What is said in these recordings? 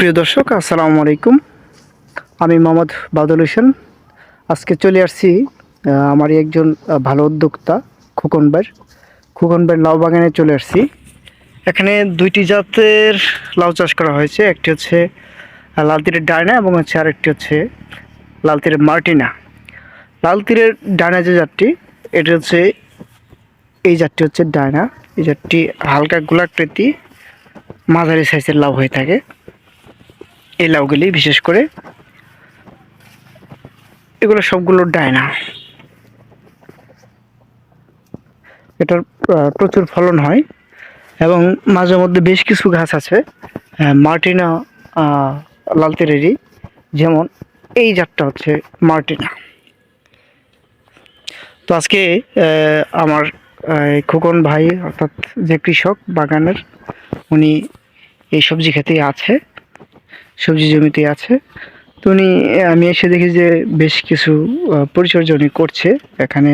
সুপ্রিয় দর্শক, আসসালামু আলাইকুম। আমি মোহাম্মদ বাদল হোসেন। আজকে চলে আসছি আমারই একজন ভালো উদ্যোক্তা, খোকন ভাইয়ের লাউ বাগানে চলে আসছি। এখানে দুইটি জাতের লাউ চাষ করা হয়েছে। একটি হচ্ছে লাল তীরের ডায়না এবং হচ্ছে আরেকটি হচ্ছে লাল তীরের মার্টিনা। লাল তীরের ডায়না যে জাতটি, এটি হচ্ছে, এই জাতটি হচ্ছে ডায়না। এই জাতটি হালকা গোলাকৃতি, মাঝারি সাইজের লাউ হয়ে থাকে। এই লাউগুলি বিশেষ করে এগুলো সবগুলো ডায়না। এটার প্রচুর ফলন হয় এবং মাঝে মধ্যে বেশ কিছু গাছ আছে মার্টিনা আহ, লাল যেমন এই জাতটা হচ্ছে মার্টিনা। তো আজকে আমার খোকন ভাই অর্থাৎ যে কৃষক বাগানের উনি এই সবজি খেতেই আছে। সবজি জমিতে আছে। তো উনি আমি এসে দেখি যে বেশ কিছু পরিচর্যা উনি করছে। এখানে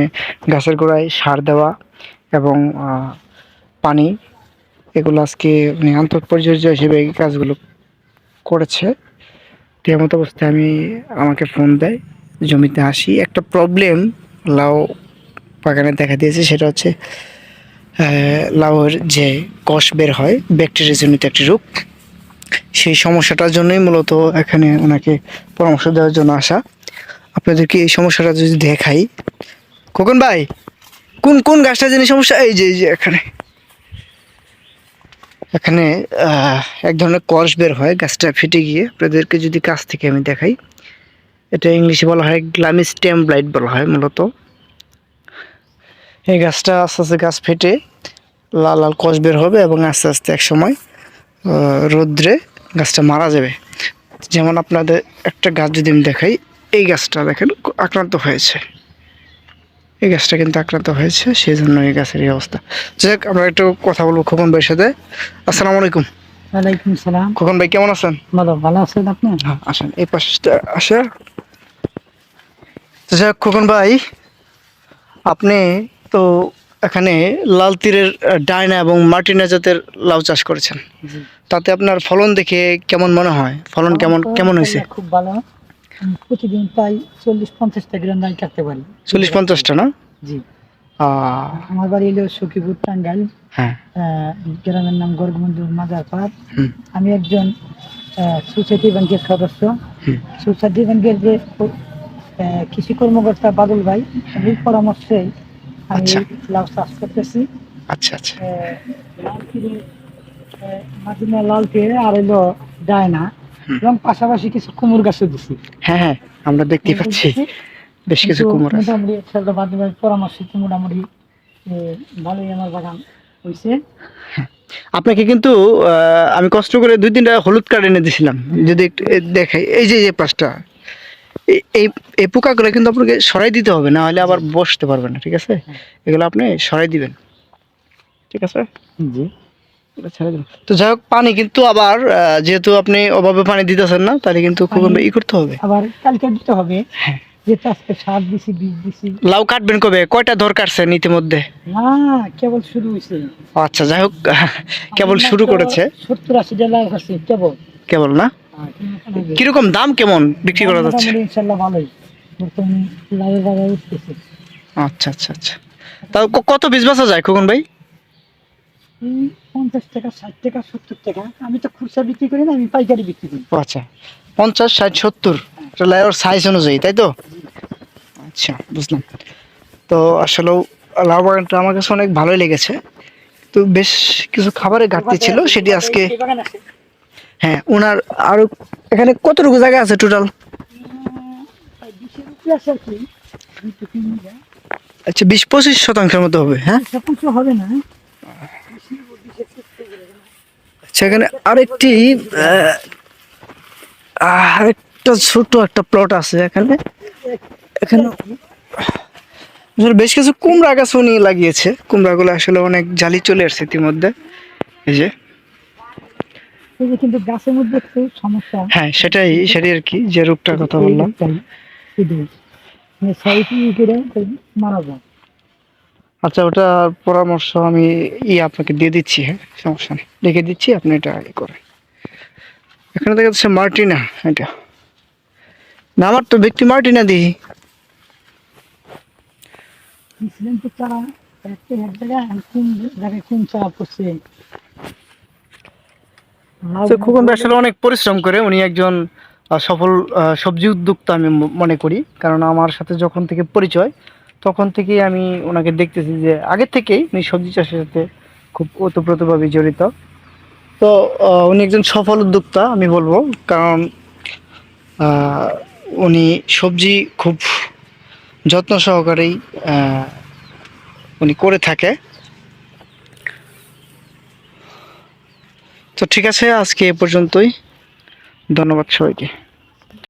গাছের গোড়ায় সার দেওয়া এবং পানি। এগুলো আজকে উনি আন্তর পরিচর্যা হিসেবে এই কাজগুলো করেছে। তো এমত অবস্থায় আমি, আমাকে ফোন দেয়, জমিতে আসি। একটা প্রবলেম লাউ বাগানে দেখা দিয়েছে, সেটা হচ্ছে লাউয়ের যে কষ বের হয় ব্যাকটেরিয়াজনিত একটি রোগ। সেই সমস্যাটার জন্যই মূলত এখানে ওনাকে পরামর্শ দেওয়ার জন্য আসা। আপনাদেরকে এই সমস্যাটা যদি দেখাই। খোকন ভাই, কোন কোন গাছটা জানি সমস্যা? এই যে এই যে এখানে। এখানে এক ধরনের কষ বের হয়, গাছটা ফেটে গিয়ে। আপনাদেরকে যদি কাছ থেকে আমি দেখাই, এটা ইংলিশে বলা হয় গ্লামি স্টেম ব্লাইট বলা হয় মূলত। এই গাছটা আস্তে আস্তে গাছ ফেটে, লাল লাল কষ বের হবে এবং আস্তে আস্তে এক সময় রৌদ্রে গাছটা মারা যাবে। যেমন আপনাদের একটা গাছ যদি আমি দেখাই এই গাছটা দেখেন আক্রান্ত হয়েছে। এই গাছটা কিন্তু আক্রান্ত হয়েছে সেই জন্য এই গাছের এই অবস্থা। যাই হোক আমরা একটু কথা বলব খোকন ভাইয়ের সাথে। আসসালামু আলাইকুম। ওয়ালাইকুম সালাম। খোকন ভাই কেমন আছেন? ভালো ভালো আছেন আপনি? হ্যাঁ আসেন এই পাশে আসে তো যাই খোকন ভাই আপনি তো এখানে লাল তীরের ডায়না এবং মার্টিনা জাতের লাউ চাষ করেছেন। তাতে আপনার ফলন দেখে কেমন মনে হয়? ফলন কেমন কেমন হয়েছে? খুব ভালো। প্রতিদিন প্রায় চল্লিশ পঞ্চাশটা গ্রাম ডাল কাটতে পারি। চল্লিশ পঞ্চাশটা না? জি। আমার বাড়ি হলো সখীপুর টাঙ্গাইল। হ্যাঁ। গ্রামের নাম গর্গবন্ধু মাজার পাড় আমি একজন সোসাইটি ব্যাংকের সদস্য। সোসাইটি ব্যাংকের যে কৃষি কর্মকর্তা বাদল ভাই এই পরামর্শে আমি আচ্ছা। লাউ চাষ করতেছি। আচ্ছা আচ্ছা। লাল তীরে আহ, লাল তীরে আর হলো ডায়না। হুম। এবং পাশাপাশি কিছু কুমুর গাছও দিছি। হ্যাঁ হ্যাঁ আমরা দেখতে পাচ্ছি। বেশ কিছু কুমড়ো আছে। মোটামুটি ছেলেটা মাধ্যমে পরামর্শ মোটামুটি ভালোই আমার বাগান হয়েছে আপনাকে কিন্তু আমি কষ্ট করে দুই তিনটা হলুদ কার্ড এনে দিয়েছিলাম যদি দেখাই। এই যে এই যে পাঁচটা এই- এই পোকাগুলো কিন্তু আপনাকে সরাই দিতে হবে না হলে আবার বসতে পারবে না ঠিক আছে? এগুলো আপনি সরাই দিবেন। ঠিক আছে? জি। তো যাই হোক পানি কিন্তু আবার যেহেতু আপনি অভাবে পানি দিতেছেন না তাহলে কিন্তু খুব ই করতে হবে। আবার কালকে দিতে হবে হ্যাঁ। যেটা আজকে সার দিছি বীজ দিছি। লাউ কাটবেন কবে? কয়টা দরকারছেন ইতিমধ্যে? না কেবল শুরু হয়েছে আচ্ছা যাই হোক কেবল শুরু করেছে। সত্তর আশি লাভ আছে কেবল। কেবল না। কীরকম দাম কেমন বিক্রি করা যাচ্ছে? ভালোই। বর্তমানে উঠতেছে। আচ্ছা আচ্ছা আচ্ছা। তাও কত বীজ বেচা যায় খোকন ভাই? পঞ্চাশ টাকা ষাট টাকা সত্তর টাকা। আমি তো খুচরা বিক্রি করি না আমি পাইকারি বিক্রি করি। আচ্ছা। পঞ্চাশ ষাট সত্তর। সাইজ অনুযায়ী তাই তো? আচ্ছা বুঝলাম। তো আসলেও লাউ বাগানটা আমার কাছে অনেক ভালোই লেগেছে। তো বেশ কিছু খাবারের ঘাটতি ছিল সেটি আজকে হ্যাঁ ওনার আরও এখানে কতটুকু জায়গা আছে টোটাল। আচ্ছা বিশ পঁচিশ শতাংশের মতো হবে হ্যাঁ? হবে না আচ্ছা এখানে আরেকটি আরেকটা ছোট একটা প্লট আছে এখানে। এখানে বেশ কিছু কুমড়া গাছ উনি লাগিয়েছে। কুমড়াগুলো আসলে অনেক জালি চলে আসছে ইতিমধ্যে। এই যে যে কিন্তু গাছের মধ্যে একটু সমস্যা। হ্যাঁ সেটাই সেটাই আর কি যে রোগটার কথা বললাম। মানে মারা যায়। আচ্ছা ওটা পরামর্শ আমি ই আপনাকে দিয়ে দিচ্ছি হ্যাঁ সমস্যা নেই। লিখে দিচ্ছি আপনি এটা ই করেন। এখানে দেখা যাচ্ছে মার্টিনা এটা। না আমার তো ব্যক্তি মার্টিনা দিই তো চারা একটা এক জায়গায় কোন জায়গায় কোন চারা পড়ছে খোকন আসলে অনেক পরিশ্রম করে উনি একজন সফল সবজি উদ্যোক্তা আমি মনে করি। কারণ আমার সাথে যখন থেকে পরিচয়, তখন থেকেই আমি ওনাকে দেখতেছি যে আগে থেকেই উনি সবজি চাষের সাথে খুব ওতপ্রোতভাবে জড়িত। তো উনি একজন সফল উদ্যোক্তা আমি বলব। কারণ উনি সবজি খুব যত্ন সহকারেই উনি করে থাকে। তো ঠিক আছে আজকে এ পর্যন্তই। ধন্যবাদ সবাইকে।